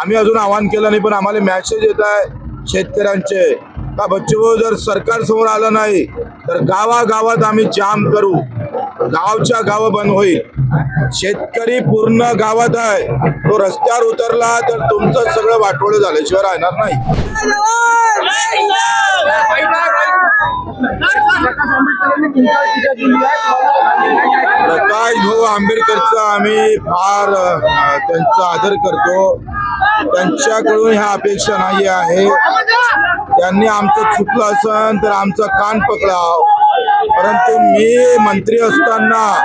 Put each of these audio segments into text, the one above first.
आम्ही अजून आवाहन केलं नाही पण आम्हाला मॅसेज येत आहे शेतकऱ्यांचे का बच्चू जर सरकार समोर आलं नाही तर गावागावात आम्ही जाम करू. गावच्या गाव बंद होईल. शेतकरी पूर्ण गावात आहे. तो रस्त्यावर उतरला तर तुमचं सगळं वाटोळं झाल्याशिवाय राहणार नाही. प्रकाश भाऊ आंबेडकरचा आम्ही फार त्यांचा आदर करतो. त्यांच्याकडून ह्या अपेक्षा नाही आहे. त्यांनी आमचं चुकलं असन तर आमचा कान पकडाव. परंतु मी मंत्री असताना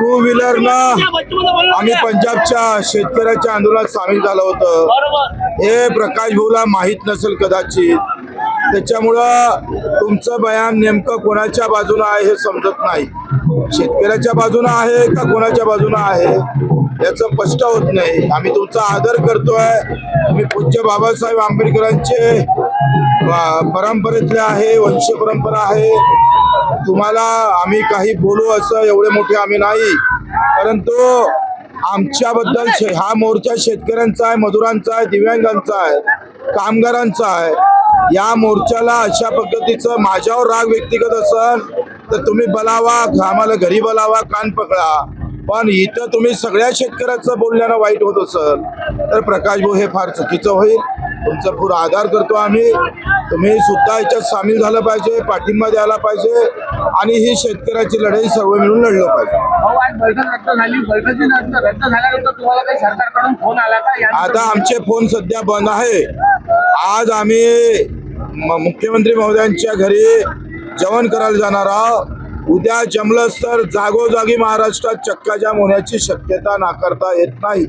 टू व्हीलरनं आम्ही पंजाबच्या शेतकऱ्याच्या आंदोलनात सामील झालं होतं. हे प्रकाश भाऊला माहीत नसेल कदाचित. त्याच्यामुळं तुमचं बयान नेमकं कोणाच्या बाजूला आहे हे समजत नाही. शेतकऱ्याच्या बाजूनं आहे का कोणाच्या बाजूनं आहे? याचं स्पष्ट होत नाही. आम्ही तुमचा आदर करतोय. तुम्ही पूज्य बाबासाहेब आंबेडकरांचे परंपरेतले आहे वंश परंपरा आहे. तुम्हाला आम्ही काही बोलू असं एवढे मोठे आम्ही नाही. परंतु आमच्याबद्दल शे- हा मोर्चा शेतकऱ्यांचा आहे मजुरांचा आहे दिव्यांगांचा आहे कामगारांचा आहे. या मोर्चाला अशा पद्धतीचं माझ्यावर राग व्यक्तिगत असं तर तुम्ही बोलावा आम्हाला घरी बोलावा कान पकडा. पण इथं तुम्ही सगळ्या शेतकऱ्याचं बोलण्यानं वाईट होत असेल तर प्रकाश भाऊ हे फार चुकीचं होईल. तुमचा पूर आधार करतो आम्ही. तुम्ही सुद्धा याच्यात सामील झालं पाहिजे पाठिंबा द्यायला पाहिजे आणि ही शेतकऱ्याची लढाई सर्व मिळून लढलं पाहिजे. आता आमचे फोन सध्या बंद आहे. आज आम्ही मुख्यमंत्री महोदयांच्या घरी जेवण करायला जाणार उद्या जमलंच तर जागोजागी महाराष्ट्रात चक्काजाम होण्याची शक्यता नाकारता येत नाही.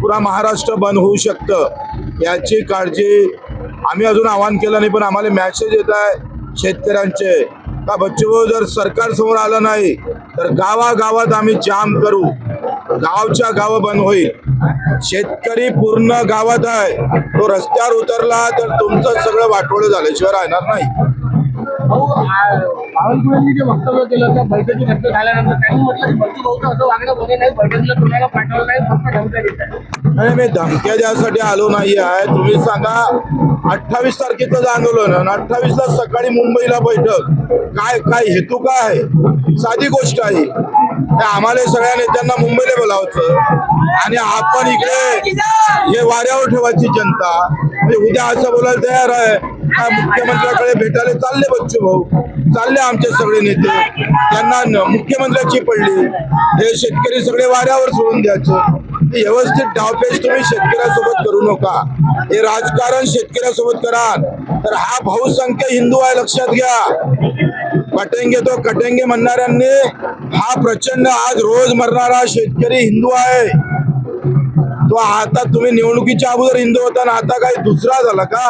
पुरा महाराष्ट्र बंद होऊ शकतं. याची काळजी आम्ही अजून आवाहन केलं नाही पण आम्हाला मॅसेज येत आहे शेतकऱ्यांचे. का बच्चू जर सरकार समोर आलं नाही तर गावागावात आम्ही जाम करू. गावच्या गाव बंद होईल. शेतकरी पूर्ण गावात आहे. तो रस्त्यावर उतरला तर तुमचं सगळं वाटोळं झाल्याशिवाय राहणार नाही. बावनकुळेंनी जे वक्तव्य केलं त्या बैठकी रद्द झाल्यानंतर त्यांनी म्हटलं की बच्चू भाऊचं असं वागणं बरं नाही. बैठकीला तुम्हाला पाठवलं नाही फक्त धमक्या देत आहे आणि मी धमक्या द्यासाठी आलो नाही आहे तुम्ही सांगा अठ्ठावीस तारखेचं आंदोलन आणि अठ्ठावीस ला सकाळी मुंबईला बैठक काय काय हेतू काय आहे? साधी गोष्ट आहे. आम्हाला सगळ्या नेत्यांना मुंबईला बोलावचं आणि आपण इकडे हे वाऱ्यावर ठेवायची जनता. म्हणजे उद्या असं बोलायला तयार आहे. मुख्यमंत्र्याकडे भेटायला चालले बच्चू भाऊ. चालले आमचे सगळे नेते. त्यांना न- मुख्यमंत्र्याची पडली. हे शेतकरी सगळे वाऱ्यावर सोडून द्यायचं. हे व्यवस्थित डावपेच तुम्ही शेतकऱ्यासोबत करू नका. हे राजकारण शेतकऱ्यासोबत करा. तर हा बहुसंख्य हिंदू आहे लक्षात घ्या. कटेंगे तो कटेंगे म्हणणाऱ्यांनी हा प्रचंड आज रोज मरणारा शेतकरी हिंदू आहे. तो आता तुम्ही निवडणुकीच्या अगोदर हिंदू होता आणि आता काही दुसरा झाला का?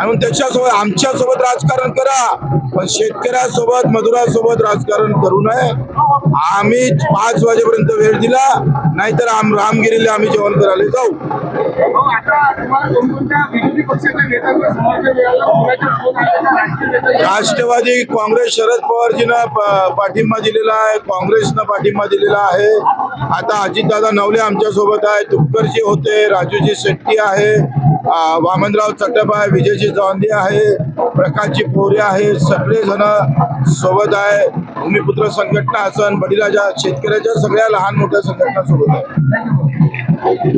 आणि त्याच्यासोबत आमच्यासोबत राजकारण करा. पण शेतकऱ्यासोबत मजुरासोबत राजकारण करू नये. आम्ही पाच वाजेपर्यंत वेळ दिला. नाहीतर आम रामगिरीला आम्ही जेवण करायला जाऊ. राष्ट्रवादी काँग्रेस शरद पवारजीनं पाठिंबा दिलेला आहे काँग्रेसनं पाठिंबा दिलेला आहे. आता अजितदादा नवले आमच्यासोबत आहे तुपकरजी होते राजूजी शेट्टी आहे वामनराव चटप आहे विजयजी जावंदे आहे प्रकाशजी पोरे आहे सगळेजण सोबत आहे. भूमिपुत्र संघटना असन बडीराजा शेतकऱ्याच्या सगळ्या लहान मोठ्या संघटना सोबत आहे.